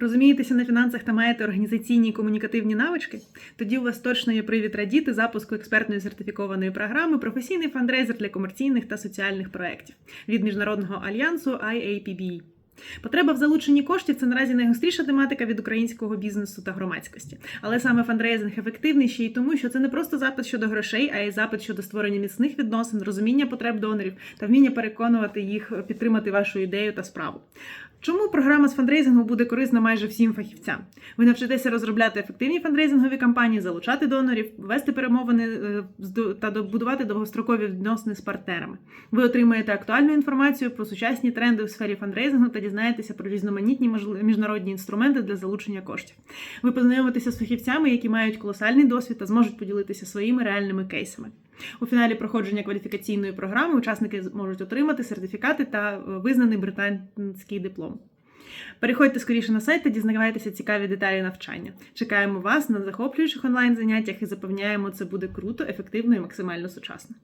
Розумієтеся на фінансах та маєте організаційні і комунікативні навички? Тоді у вас точно є привід радіти запуску експертної сертифікованої програми Професійний фандрейзер для комерційних та соціальних проєктів від міжнародного альянсу IAPB. Потреба в залученні коштів це наразі найгостріша тематика від українського бізнесу та громадськості. Але саме фандрейзинг ефективний ще й тому, що це не просто запит щодо грошей, а й запит щодо створення міцних відносин, розуміння потреб донорів та вміння переконувати їх підтримати вашу ідею та справу. Чому програма з фандрейзингу буде корисна майже всім фахівцям? Ви навчитеся розробляти ефективні фандрейзингові кампанії, залучати донорів, вести перемовини е, та добудувати довгострокові відносини з партнерами. Ви отримаєте актуальну інформацію про сучасні тренди у сфері фандрейзингу та дізнаєтеся про різноманітні міжнародні інструменти для залучення коштів. Ви познайомитеся з фахівцями, які мають колосальний досвід та зможуть поділитися своїми реальними кейсами. У фіналі проходження кваліфікаційної програми учасники зможуть отримати сертифікати та е, визнаний британський диплом. Переходьте скоріше на сайт та дізнавайтеся цікаві деталі навчання. Чекаємо вас на захоплюючих онлайн заняттях і запевняємо, це буде круто, ефективно і максимально сучасно.